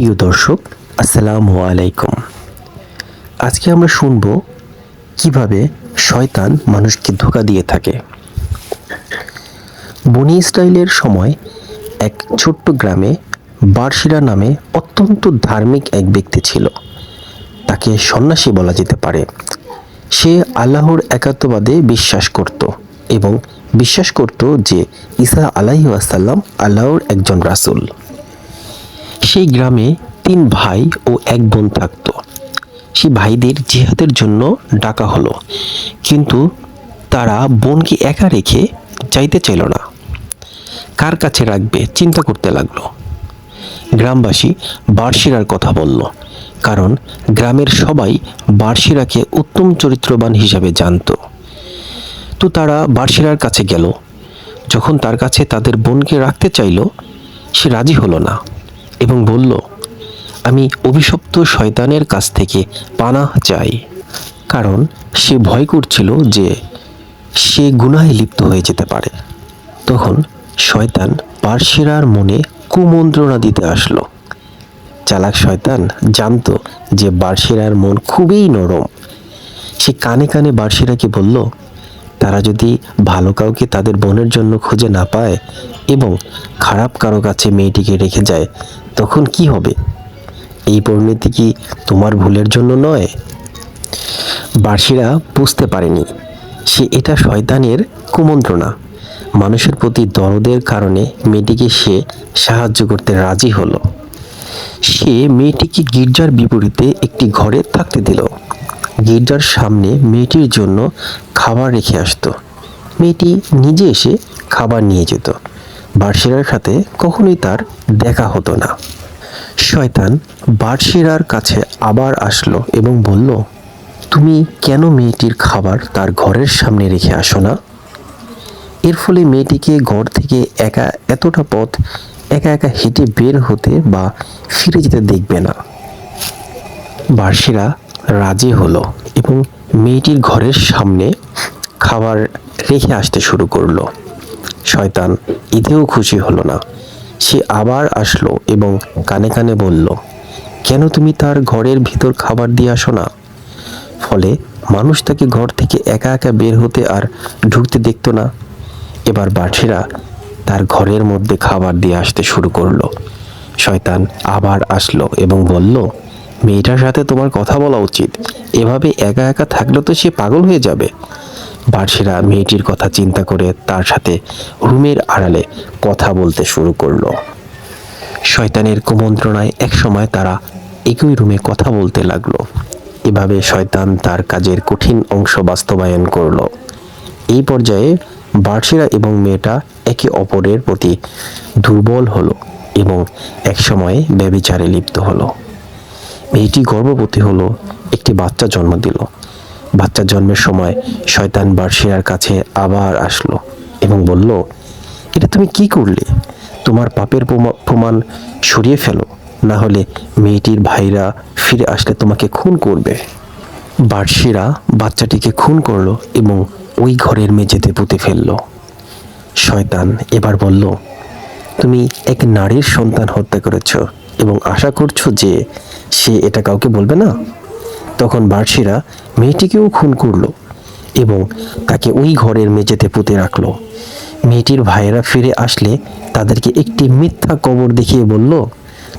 প্রিয় দর্শক, আসসালামু আলাইকুম। আজকে আমরা শুনব কীভাবে শয়তান মানুষকে ধোকা দিয়ে থাকে। বনি ইসরায়েলের সময় এক ছোট্ট গ্রামে বার্সিরা নামে অত্যন্ত ধার্মিক এক ব্যক্তি ছিল। তাকে সন্ন্যাসী বলা যেতে পারে। সে আল্লাহর একাত্মবাদে বিশ্বাস করত এবং বিশ্বাস করত যে ঈসা আলাহি আসাল্লাম আল্লাহর একজন রাসূল। সেই গ্রামে তিন ভাই ও এক বোন থাকত। সেই ভাইদের জিহাদের জন্য ডাকা হলো। কিন্তু তারা বোনকে একা রেখে যাইতে চাইল না। কার কাছে রাখবে চিন্তা করতে লাগল। গ্রামবাসী বার্ষিরার কথা বলল, কারণ গ্রামের সবাই বার্ষিরাকে উত্তম চরিত্রবান হিসাবে জানতো। তো তারা বার্ষিরার কাছে গেল। যখন তার কাছে তাদের বোনকে রাখতে চাইল, সে রাজি হলো না। এবং বলল, আমি অভিশপ্ত শয়তানের কাছ থেকে পানাহ চাই। কারণ সে ভয় করছিল যে সে গুনাহে লিপ্ত হয়ে যেতে পারে। তখন শয়তান পার্সিরার মনে কুমন্ত্রণা দিতে আসলো। চালাক শয়তান জানতো যে বার্ষিরার মন খুবই নরম। সে কানে কানে বার্ষিরাকে বলল, তারা যদি ভালো কাউকে তাদের বোনের জন্য খুঁজে না পায় এবং খারাপ কারও কাছে মেয়েটিকে রেখে যায় তখন কি হবে? এই পরিণতি কি তোমার ভুলের জন্য নয়? বার্ষিরা বুঝতে পারেনি সে এটা শয়তানের কুমন্ত্রণা। মানুষের প্রতি দরদের কারণে মেয়েটিকে সে সাহায্য করতে রাজি হলো। সে মেয়েটিকে গির্জার বিপরীতে একটি ঘরে থাকতে দিল। গির্জার সামনে মেয়েটির জন্য খাবার রেখে আসতো। মেয়েটি নিজে এসে খাবার নিয়ে যেত। বার্ষিরার সাথে কখনোই তার দেখা হতো না। শয়তান বার্ষিরার কাছে আবার আসলো এবং বলল, তুমি কেন মেয়েটির খাবার তার ঘরের সামনে রেখে আসো না? এর ফলে মেয়েটিকে ঘর থেকে একা এতটা পথ একা একা হেঁটে বের হতে বা ফিরে যেতে দেখবে না। বার্ষিরা রাজি হলো এবং মেয়েটির ঘরের সামনে খাবার রেখে আসতে শুরু করল। শয়তান এতেও খুশি হলো না। সে আবার আসলো এবং কানে কানে বলল, কেন তুমি তার ঘরের ভিতর খাবার দিয়ে আসো না? ফলে মানুষ তাকে ঘর থেকে একা একা বের হতে আর ঢুকতে দেখতো না। এবার বাঠিরা তার ঘরের মধ্যে খাবার দিয়ে আসতে শুরু করল। শয়তান আবার আসলো এবং বলল, মেয়েটার সাথে তোমার কথা বলা উচিত। এভাবে একা একা থাকলে তো সে পাগল হয়ে যাবে। বার্ষিরা মেয়েটির কথা চিন্তা করে তার সাথে রুমের আড়ালে কথা বলতে শুরু করল। শয়তানের কুমন্ত্রণায় একসময় তারা একই রুমে কথা বলতে লাগল। এভাবে শয়তান তার কাজের কঠিন অংশ বাস্তবায়ন করল। এই পর্যায়ে বার্ষিরা এবং মেয়েটা একে অপরের প্রতি দুর্বল হলো এবং একসময় ব্যবিচারে লিপ্ত হলো। মেয়েটি গর্ভবতী হলো, একটি বাচ্চা জন্ম দিল। বাচ্চা জন্মের সময় শয়তান বার্ষিরার কাছে আবার আসলো এবং বলল, এটা তুমি কি করলে? তোমার পাপের প্রমা- প্রমাণ সরিয়ে ফেলো, না হলে মেয়েটির ভাইরা ফিরে আসলে তোমাকে খুন করবে। বার্ষিরা বাচ্চাটিকে খুন করল এবং ওই ঘরের মেঝেতে পুঁতে ফেলল। শয়তান এবার বলল, তুমি এক নারীর সন্তান হত্যা করেছ এবং আশা করছ যে সে এটা কাউকে বলবে না? তখন বার্ষিরা মেয়েটিকেও খুন করল এবং তাকে ওই ঘরের মেঝেতে পুঁতে রাখল। মেয়েটির ভাইয়েরা ফিরে আসলে তাদেরকে একটি মিথ্যা কবর দেখিয়ে বলল,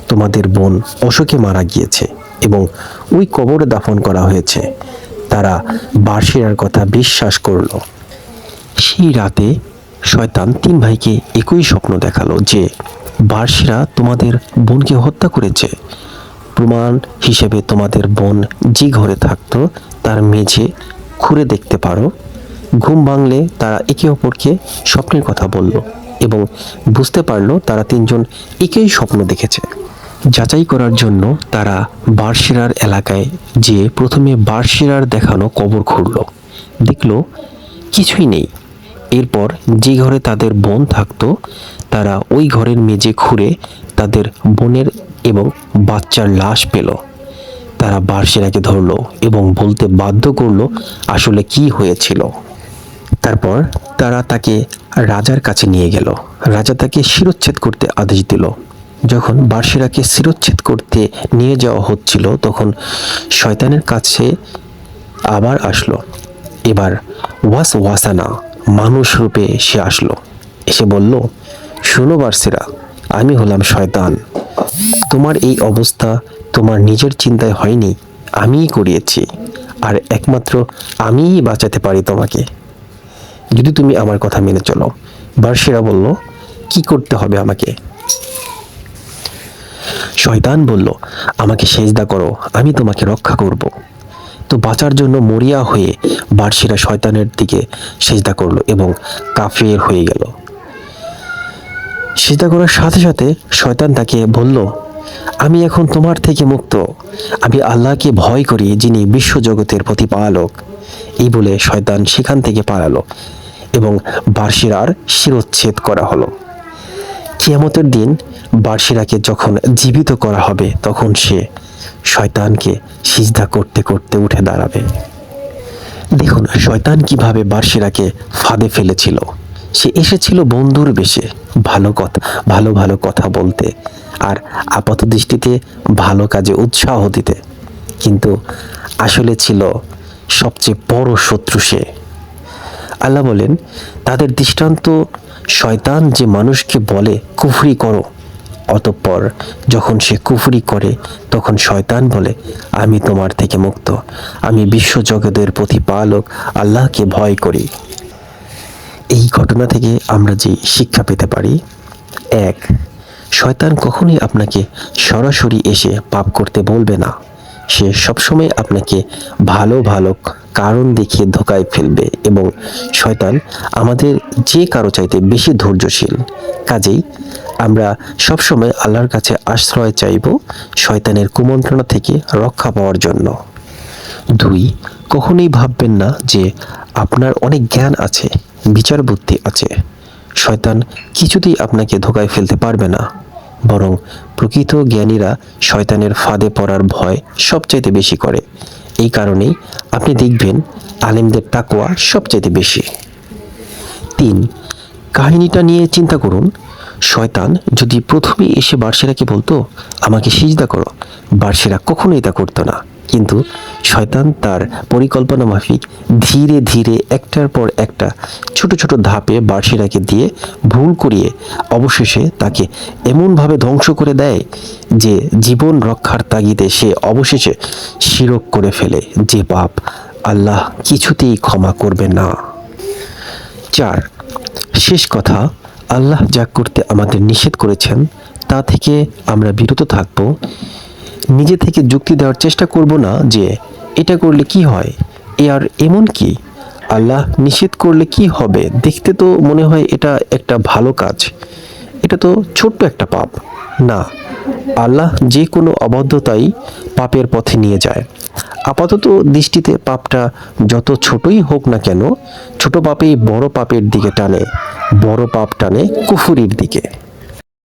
তোমাদের বোন অশোকে মারা গিয়েছে এবং ওই কবরে দাফন করা হয়েছে। তারা বার্ষিরার কথা বিশ্বাস করল। সেই রাতে শয়তান তিন ভাইকে একই স্বপ্ন দেখাল যে বার্ষিরা তোমাদের বোনকে হত্যা করেছে। প্রমাণ হিসেবে তোমাদের বোন যে ঘরে থাকতো, তার মেঝে খুঁড়ে দেখতে পারো। ঘুম ভাঙলে তারা একে অপরকে স্বপ্নের কথা বলল এবং বুঝতে পারল তারা তিনজন একই স্বপ্ন দেখেছে। যাচাই করার জন্য তারা বার্ষিরার এলাকায় যে প্রথমে বার্ষিরার দেখানো কবর খুঁড়ল। দেখল কিছুই নেই। এরপর যে ঘরে তাদের বোন থাকতো, তারা ওই ঘরের মেঝে খুঁড়ে তাদের বোনের এবং বাচ্চার লাশ পেল। তারা বার্ষিরাকে ধরলো এবং বলতে বাধ্য করল আসলে কি হয়েছিল। তারপর তারা তাকে রাজার কাছে নিয়ে গেল। রাজা তাকে শিরোচ্ছেদ করতে আদেশ দিল। যখন বার্সিরাকে শিরোচ্ছেদ করতে নিয়ে যাওয়া হচ্ছিল, তখন শয়তানের কাছে আবার আসলো। এবার ওয়াস ওয়াসানা মানুষ রূপে সে আসলো। এসে বলল, শোনো বার্সিরা আমি হলাম শয়তান। তোমার এই অবস্থা তোমার নিজের চিন্তায় হয়নি, আমিই করিয়েছি। আর একমাত্র আমিই বাঁচাতে পারি তোমাকে। যদি তুমি আমার কথা মেনে চলো, বার্সিরা বলল, কি করতে হবে আমাকে? শয়তান বলল, আমাকে সেজদা করো, আমি তোমাকে রক্ষা করব। তো বাঁচার জন্য মরিয়া হয়ে বার্সিরা শয়তানের দিকে সেজদা করল এবং কাফের হয়ে গেল। সেজদা করার সাথে সাথে শয়তান তাকে বলল আমি এখন তোমার থেকে মুক্ত। আমি আল্লাহকে ভয় করি যিনি বিশ্বজগতের প্রতিপালক। এই বলে শয়তান সেখান থেকে পালালো এবং বার্সিরার শিরোচ্ছেদ করা হলো। কিয়ামতের দিন বার্সিরাকে যখন জীবিত করা হবে, তখন সে শয়তানকে সিজদা করতে করতে উঠে দাঁড়াবে। দেখুন, শয়তান কীভাবে বার্সিরাকে ফাঁদে ফেলেছিল। সে এসেছিল বন্ধুর বেশে। ভালো কথা, ভালো ভালো কথা বলতে। আর আপাত দৃষ্টিতে ভালো কাজে উৎসাহ দিতে। কিন্তু আসলে ছিল সবচেয়ে বড় শত্রু সে। আল্লাহ বলেন, তাদের দৃষ্টান্ত শয়তান যে মানুষকে বলে, কুফরি করো। অতঃপর যখন সে কুফরি করে, তখন শয়তান বলে, আমি তোমার থেকে মুক্ত। আমি বিশ্বজগতের প্রতিপালক, আল্লাহকে ভয় করি। এই ঘটনা থেকে আমরা যে শিক্ষা পেতে পারি, এক শয়তান কখনোই আপনাকে সরাসরি এসে পাপ করতে বলবে না। সে সবসময় আপনাকে ভালো ভালো কারণ দেখিয়ে ধোকায় ফেলবে এবং শয়তান আমাদের যে কারও চাইতে বেশি ধৈর্যশীল। কাজেই আমরা সবসময় আল্লাহর কাছে আশ্রয় চাইব শয়তানের কুমন্ত্রণা থেকে রক্ষা পাওয়ার জন্য। দুই, কখনোই ভাববেন না যে আপনার অনেক জ্ঞান আছে বিচার বুদ্ধি আছে। শয়তান কিছুতেই আপনাকে ধোকায় ফেলতে পারবে না। বরং প্রকৃত জ্ঞানীরা শয়তানের ফাঁদে পড়ার ভয় সবচাইতে বেশি করে। এই কারণেই আপনি দেখবেন আলেমদের তাকওয়া সবচাইতে বেশি। তিন, কাহিনীটা নিয়ে চিন্তা করুন। শয়তান যদি প্রথমেই এসে বার্সেরাকে বলতো, আমাকে সিজদা করো। বার্সেরা কখনোই তা করতো না। কিন্তু শয়তান তার পরিকল্পনা মাফিক ধীরে ধীরে একটার পর একটা ছোট ছোট ধাপে বার্সেরাকে দিয়ে ভুল করিয়ে অবশেষে তাকে এমনভাবে ধ্বংস করে দেয় যে জীবন রক্ষার তাগিদে সে অবশেষে শিরক করে ফেলে যে পাপ আল্লাহ কিছুতেই ক্ষমা করবে না। চার, শেষ কথা, আল্লাহ যা করতে আমাদের নিষেধ করেছেন, তা থেকে আমরা বিরত থাকব। নিজে থেকে যুক্তি দেওয়ার চেষ্টা করব না যে এটা করলে কি হয়? এ আর এমন কি? আল্লাহ নিষেধ করলে কি হবে? দেখতে তো মনে হয় এটা একটা ভালো কাজ। এটা তো ছোট্ট একটা পাপ। না, আল্লাহ যে কোনো অবাধ্যতাই পাপের পথে নিয়ে যায়। আপাতত দৃষ্টিতে পাপটা যত ছোটই হোক না কেন, ছোট পাপেই বড় পাপের দিকে টানে, বড় পাপ টানে কুফুরির দিকে।